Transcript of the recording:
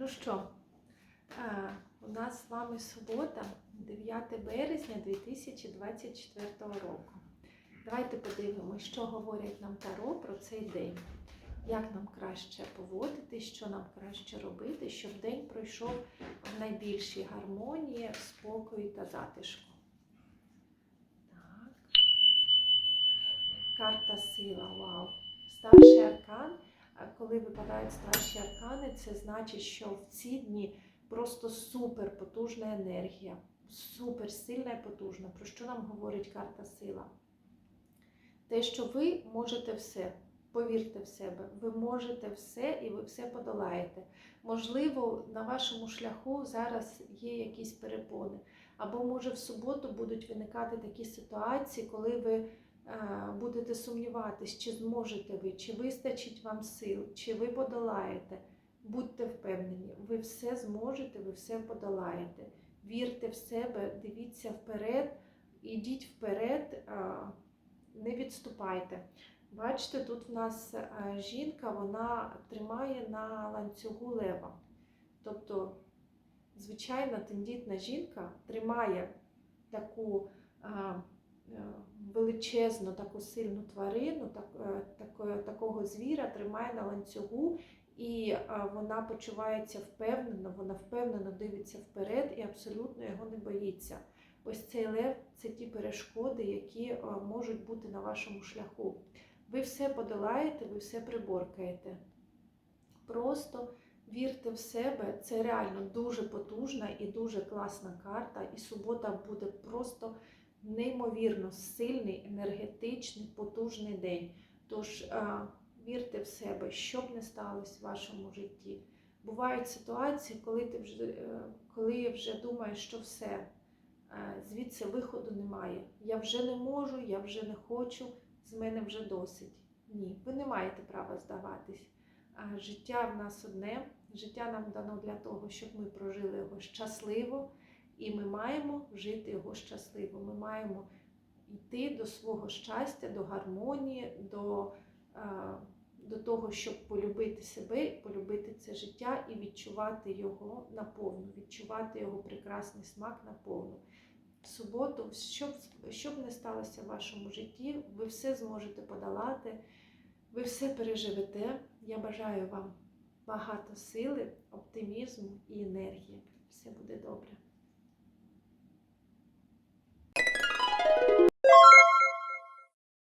Ну що, е, у нас з вами субота, 9 березня 2024 року. Давайте подивимося, що говорять нам Таро про цей день. Як нам краще поводити, що нам краще робити, щоб день пройшов в найбільшій гармонії, спокою та затишку. Так. Карта сила, вау. Старший аркан. Коли випадають старші аркани, це значить, що в ці дні просто супер потужна енергія, супер сильна і потужна. Про що нам говорить карта сила? Те, що ви можете все. Повірте в себе, ви можете все і ви все подолаєте. Можливо, на вашому шляху зараз є якісь перепони. Або, може, в суботу будуть виникати такі ситуації, коли ви будете сумніватись, чи зможете ви, чи вистачить вам сил, чи ви подолаєте. Будьте впевнені, ви все зможете, ви все подолаєте. Вірте в себе, дивіться вперед, ідіть вперед, не відступайте. Бачите, тут в нас е, жінка, вона тримає на ланцюгу лева. Тобто, звичайна тендітна жінка тримає таку е, величезну, таку сильну тварину, так, е, тако- такого звіра тримає на ланцюгу, і вона почувається впевнено, вона впевнено дивиться вперед і абсолютно його не боїться. Ось цей лев це ті перешкоди, які можуть бути на вашому шляху. Ви все подолаєте, ви все приборкаєте. Просто вірте в себе, це реально дуже потужна і дуже класна карта. І субота буде просто неймовірно сильний, енергетичний, потужний день. Тож а, вірте в себе, що б не сталося в вашому житті. Бувають ситуації, коли ти вже, е, коли вже думаєш, що все, е, звідси виходу немає. Я вже не можу, я вже не хочу, з мене вже досить. Ні, ви не маєте права здаватись. Життя в нас одне, життя нам дано для того, щоб ми прожили його щасливо, і ми маємо жити його щасливо. Ми маємо йти до свого щастя, до гармонії, до, до того, щоб полюбити себе, полюбити це життя і відчувати його наповну, відчувати його прекрасний смак наповну. В суботу, що б, що б не сталося в вашому житті, ви все зможете подолати, ви все переживете. Я бажаю вам багато сили, оптимізму і енергії. Все буде добре.